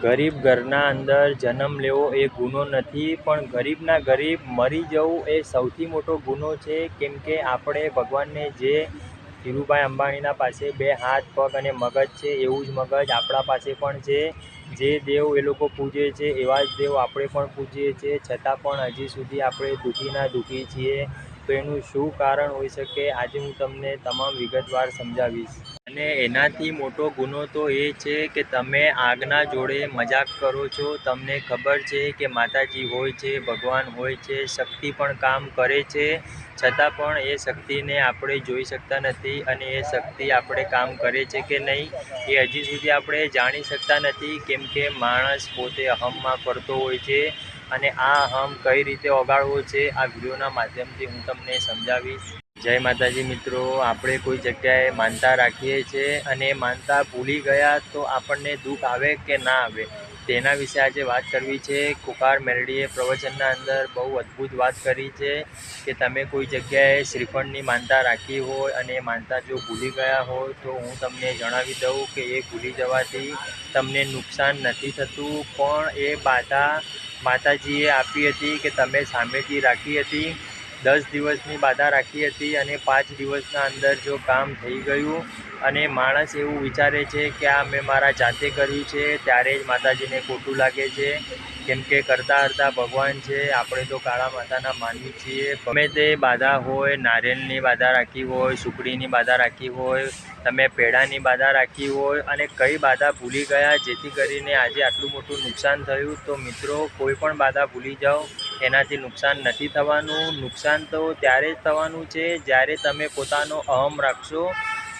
ગરીબ ઘરના અંદર જન્મ લેવો એ ગુનો નથી, પણ ગરીબના ગરીબ મરી જવું એ સૌથી મોટો ગુનો છે. કેમ કે આપણે ભગવાનને જે ધીરુભાઈ અંબાણીના પાસે બે હાથ, પગ અને મગજ છે, એવું જ મગજ આપણા પાસે પણ છે. જે દેવ એ લોકો પૂજે છે, એવા જ દેવ આપણે પણ પૂજીએ છીએ. છતાં પણ હજી સુધી આપણે દુઃખીના દુઃખી છીએ. તો એનું શું કારણ હોઈ શકે? આજે હું તમને તમામ વિગતવાર સમજાવીશ. અને એનાથી મોટો ગુનો તો એ છે કે તમે આગના જોડે મજાક કરો છો. તમને ખબર છે કે માતાજી હોય છે, ભગવાન હોય છે, શક્તિ પણ કામ કરે છે. છતાં પણ એ શક્તિને આપણે જોઈ શકતા નથી અને એ શક્તિ આપણે કામ કરે છે કે નહીં, એ હજી સુધી આપણે જાણી શકતા નથી. કેમ કે માણસ પોતે અહમમાં ફરતો હોય છે અને આ અહમ કઈ રીતે ઓગાળવો છે, આ વિડીયોના માધ્યમથી હું તમને સમજાવીશ. જય માતાજી મિત્રો, આપણે કોઈ જગ્યાએ માનતા રાખીએ છીએ અને માનતા ભૂલી ગયા તો આપણને દુઃખ આવે કે ના આવે? તેના વિશે આજે વાત કરવી છે. કુકાર મેરડીએ પ્રવચનના અંદર બહુ અદ્ભુત વાત કરી છે કે તમે કોઈ જગ્યાએ શ્રીફળની માનતા રાખી હોય અને માનતા જો ભૂલી ગયા હોય તો હું તમને જણાવી દઉં કે એ ભૂલી જવાથી તમને નુકસાન નથી થતું. પણ એ બાધા માતાજીએ આપી હતી કે તમે સામેથી રાખી હતી. દસ દિવસની બાધા રાખી હતી અને પાંચ દિવસના અંદર જો કામ થઈ ગયું અને માણસ એવું વિચારે છે કે આ મેં મારા જાતે કર્યું છે, ત્યારે જ માતાજીને ખોટું લાગે છે. કેમ કે કરતા હરતા ભગવાન છે, આપણે તો કાળા માતાના માનવી છીએ. ગમે તે બાધા હોય, નારિયેળની બાધા રાખી હોય સુકડીની બાધા રાખી હોય, તમે પેડાની બાધા રાખી હોય અને કઈ બાધા ભૂલી ગયા, જેથી કરીને આજે આટલું મોટું નુકસાન થયું, તો મિત્રો કોઈ પણ બાધા ભૂલી જાઓ. એનાથી નુકસાન નથી થવાનું. નુકસાન તો ત્યારે જ થવાનું છે જ્યારે તમે પોતાનો અહમ રાખશો.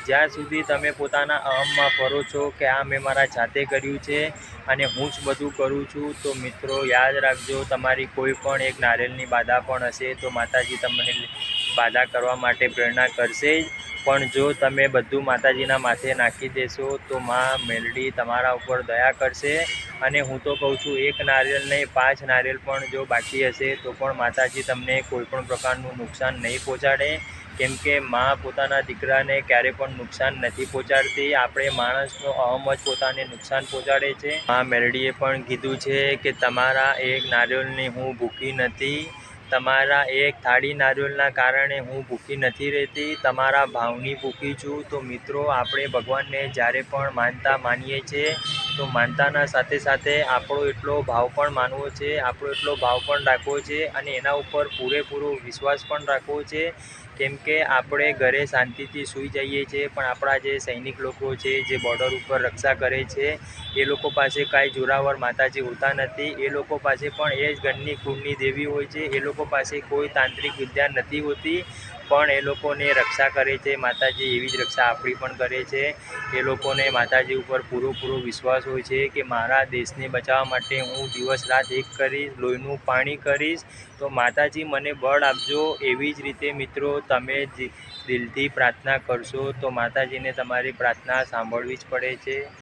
જ્યાં સુધી તમે પોતાના અહમમાં ફરો છો કે આ મેં મારા જાતે કર્યું છે અને હું જ બધું કરું છું, તો મિત્રો યાદ રાખજો, તમારી કોઈ પણ એક નારિયેળની બાધા પણ હશે, તો માતાજી તમને બાધા કરવા માટે પ્રેરણા કરશે જ. પણ જો તમે બધું માતાજીના માથે નાખી દેશો, તો માં મેલડી તમારા ઉપર દયા કરશે. અને હું તો કહું છું, એક નારિયેળ નહીં, પાંચ નારિયેળ પણ જો બાકી હશે, તો પણ માતાજી તમને કોઈ પણ પ્રકારનું નુકસાન નહીં પહોંચાડે. કેમ કે માં પોતાના દીકરાને ક્યારે પણ નુકસાન નથી પહોંચાડતી. આપણે માણસનો અહમ જ પોતાને નુકસાન પહોંચાડે છે. મા મેલડીએ પણ કીધું છે કે તમારા એક નારિયેળની હું ભૂખી નથી. તમારા એક થાળી નારિયેળના કારણે હું ભૂખી નથી રહેતી, તમારા ભાવની ભૂખી છું. તો મિત્રો, આપણે ભગવાનને જ્યારે પણ માનતા માનીએ છીએ તો માનતાના સાથે સાથે આપણો એટલો ભાવ પણ માનવો છે, આપણો એટલો ભાવ પણ રાખવો છે અને એના ઉપર પૂરેપૂરો વિશ્વાસ પણ રાખવો છે. કેમ કે આપણે ઘરે શાંતિથી સૂઈ જઈએ છીએ પણ આપણા જે સૈનિક લોકો છે, જે બોર્ડર ઉપર રક્ષા કરે છે, એ લોકો પાસે કાંઈ જોરાવર માતાજી હોતા નથી. એ લોકો પાસે પણ એ જ ઘરની કુળની દેવી હોય છે. એ લોકો પાસે કોઈ તાંત્રિક વિદ્યા નથી હોતી. પણ એ લોકોને રક્ષા કરે છે. માતાજી એવી જ રક્ષા આપણી પણ કરે છે. એ લોકોને માતાજી ઉપર પૂરો પૂરો વિશ્વાસ હોય છે કે મારા દેશને બચાવવા માટે હું દિવસ રાત એક કરીશ, લોહીનું પાણી કરીશ. તો માતાજી મને બળ આપજો. એવી જ રીતે મિત્રો તમે દિલથી પ્રાર્થના કરશો તો માતાજીને તમારી પ્રાર્થના સાંભળવી જ પડે છે.